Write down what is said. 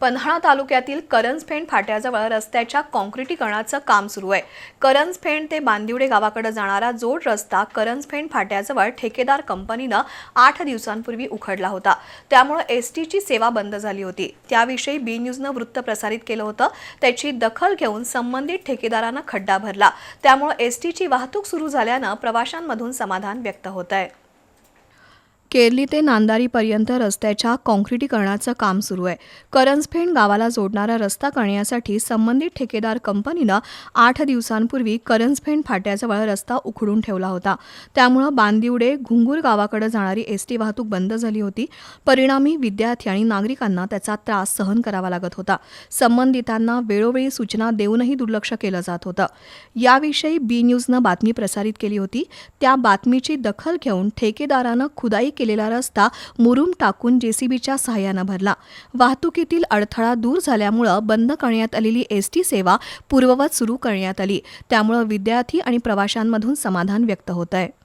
पन्हाळा तालुक्यातील करंजफेंड फाट्याजवळ रस्त्याच्या काँक्रिटीकरणाचं काम सुरू आहे. करंजफेंड ते बांदिवडे गावाकडे जाणारा जोड रस्ता करंजफेंड फाट्याजवळ ठेकेदार कंपनीनं आठ दिवसांपूर्वी उखडला होता. त्यामुळे एस टीची सेवा बंद झाली होती. त्याविषयी बी न्यूजनं वृत्त प्रसारित केलं होतं. त्याची दखल घेऊन संबंधित ठेकेदारानं खड्डा भरला. त्यामुळे एस टीची वाहतूक सुरू झाल्यानं प्रवाशांमधून समाधान व्यक्त होत आहे केरली ते नांदारीपर्यंत रस्त्याच्या काँक्रिटीकरणाचं काम सुरू आहे. करंजफेंड गावाला जोडणारा रस्ता करण्यासाठी संबंधित ठेकेदार कंपनीनं आठ दिवसांपूर्वी करंजफेंड फाट्याजवळ रस्ता उखडून ठेवला होता. त्यामुळं बांदिवडे घुंगूर गावाकडे जाणारी एस टी वाहतूक बंद झाली होती. परिणामी विद्यार्थी आणि नागरिकांना त्याचा त्रास सहन करावा लागत होता. संबंधितांना वेळोवेळी सूचना देऊनही दुर्लक्ष केलं जात होतं. याविषयी बी न्यूजनं बातमी प्रसारित केली होती. त्या बातमीची दखल घेऊन ठेकेदारानं खुदाई केलेला रस्ता मुरुम टाकून जेसीबीच्या सहाय्यानं भरला. वाहतुकीतील अडथळा दूर झाल्यामुळं बंद करण्यात आलेली एसटी सेवा पूर्ववत सुरू करण्यात आली. त्यामुळं विद्यार्थी आणि प्रवाशांमधून समाधान व्यक्त होत आहे